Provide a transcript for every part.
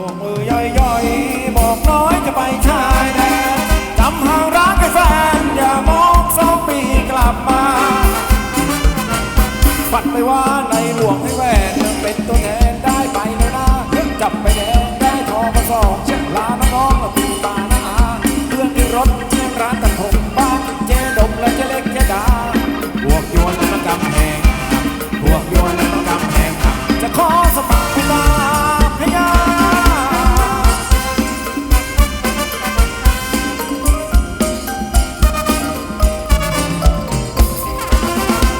โบกมือย่อยๆ บอกน้อยจะไปชายแดนจำห่างรักให้แฟน อย่ามองสองปีกลับมา ฝันไปว่าในหลวงให้แว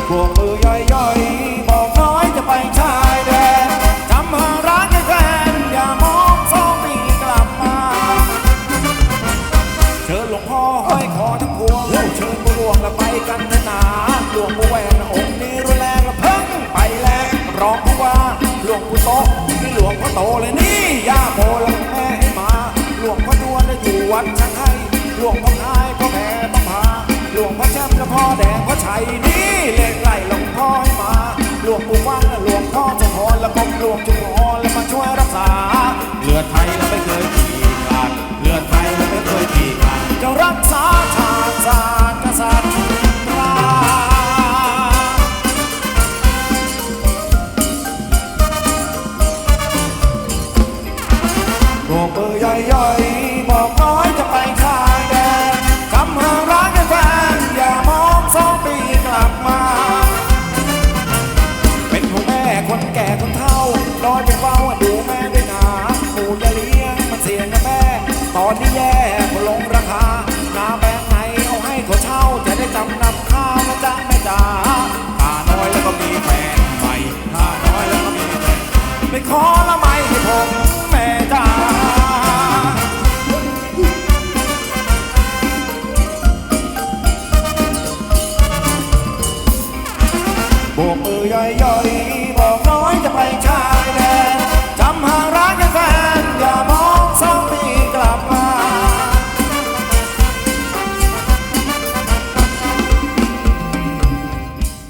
พวกมือย่อยๆบอกน้อยจะไปชายแดนจำหาร้านให้แฟนอย่ามองสองปีกลับมาเชิญหลวงพ่อห้อยคอทั้งพวงเชิญผู้หลวงและไปกันเถอะนาหลวงปู่แหวนองค์นี้รุนแรงและเพิ่งไปแรงร้องผู้ว่าหลวงปู่โตนี่หลวงพ่อโตเลยนี่ย่าโมและแม่ให้มา หลวงพ่อดวนและอยู่วัดช่างให้หลวงพ่อพายก็แผ่บังพาหลวงพ่อแช่มและพ่อแดงพ่อชัยนี่เลข รวมจุฬาและมาช่วยรักษาเลือดไทย ดูแม่ด้วยนะหมูจะเลี้ยงมันเสียงนะแม่ ตอนนี้แย่ก็ลงราคาหน้าแบงไหนเอาให้เขาเช่า จะได้จำนำข้าวนะจ๊ะแม่จ๋าข้าน้อยแล้วก็มีแฟนใหม่ข้าน้อยแล้วก็มีแฟนไม่ขอละไม่ให้ผมแม่จ๋าโบกมือย่อย